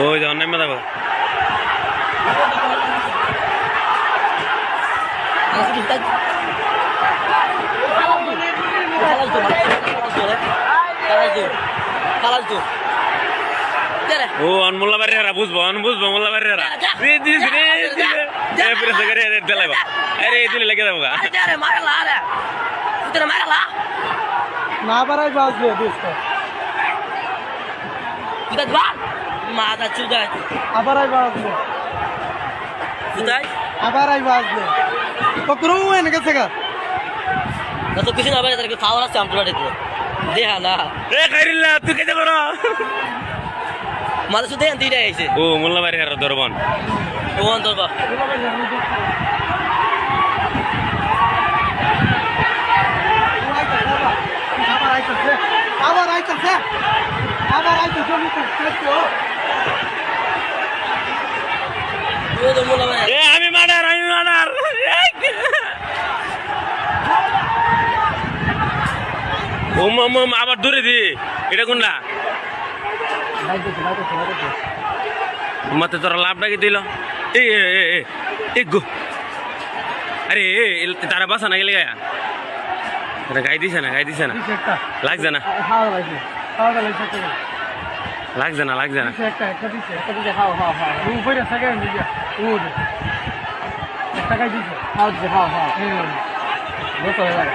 ওই যে অন্যান্য দেখো ও অনমোল্লা বাড়ি হারা বুঝব অন বুঝব মোল্লা বাড়ি হারা। রে দিস দিলাই বা আরে এই দিলে লেগে যাব গা। না বাড়াই বাজবে মাথা চুদায়। আবার আই বাজবে চুদায়? আবার আই বাজবে পকড়ু এনে গেছে গা। না তো কিছু না পারে তাদেরকে খাওয়া আছে আমার বাড়িতে? দেখা না এ খাইরিল্লা তুই কেটে করো মাথা শুধু দিনে আইছে। ও মোল্লা বাড়ি হারা দরবান। ও অন্তর বা আবার আইতেছে। আবার আইতেছে। আবার আইতেছে ও তো মোলা মানে এ আমি মার্ডার আমি মার্ডার ও মাম মাম, আবার দূরে দি। এটা কোনটা? মতে তোরা লাভ ডাকি দিল? এ এ গো। আরে তারা বাসা না গেলে গায়া গাই দিছে না গাই দিছে না। লাগছে না। লাগছে না লাগছে না। একটা একটা দিছে একটা দিকে খাও খাও খাও উপরে সেকেন্ড দিছে উঠ। একটা কাই দিছে। খাও দিছে খাও খাও হুম। বসো এবার